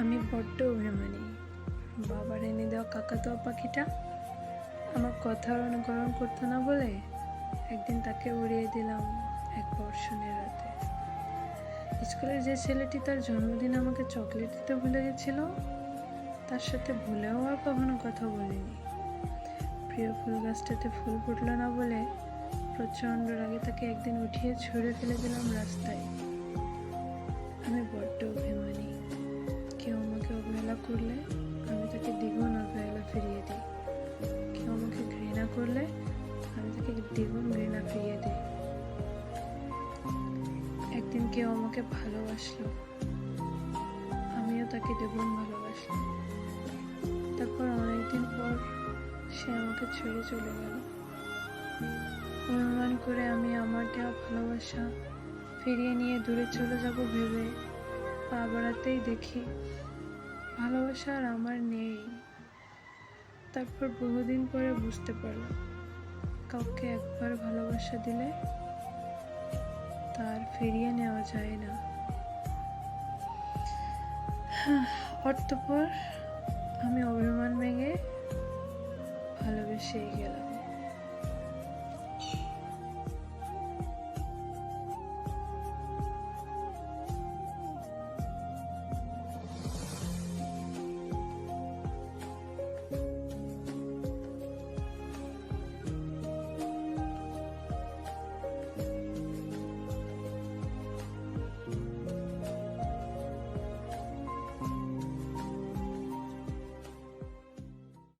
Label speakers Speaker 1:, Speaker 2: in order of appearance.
Speaker 1: আমি বড্ড অভিমানী। বাবার এনে দেওয়া কাকাতুয়া পাখিটা আমার কথা অনুকরণ করতো না বলে একদিন তাকে উড়িয়ে দিলাম এক বর্ষণের রাতে। স্কুলের যে ছেলেটি তার জন্মদিন আমাকে চকলেট দিতে ভুলে গেছিল, তার সাথে ভুলেও আর কখনো কথা বলিনি। প্রিয় ফুল গাছটাতে ফুল ফুটলো না বলে প্রচণ্ড রাগে তাকে একদিন উঠিয়ে ছুঁড়ে ফেলে দিলাম রাস্তায়। আমি বড্ড করলে আমি তাকে দ্বিগুণ অবহেলা ফিরিয়ে দিই। কেউ আমাকে ঘৃণা করলে আমি তাকে দ্বিগুণ ঘৃণা ফিরিয়ে দিই। একদিন কেউ আমাকে ভালোবাসলো। আমিও তাকে দ্বিগুণ ভালোবাসলাম। তারপর অনেকদিন পর সে আমাকে ছেড়ে চলে গেল। অনুমান করে আমি আমার দেওয়া ভালোবাসা ফিরিয়ে নিয়ে দূরে চলে যাব ভেবে পা বাড়াতেই দেখি ভালোবাসা আর আমার নেই। তারপর বহুদিন পরে বুঝতে পারলাম, কাউকে একবার ভালোবাসা দিলে তার ফিরিয়ে নেওয়া যায় না। অর্থপর আমি অভিমান মে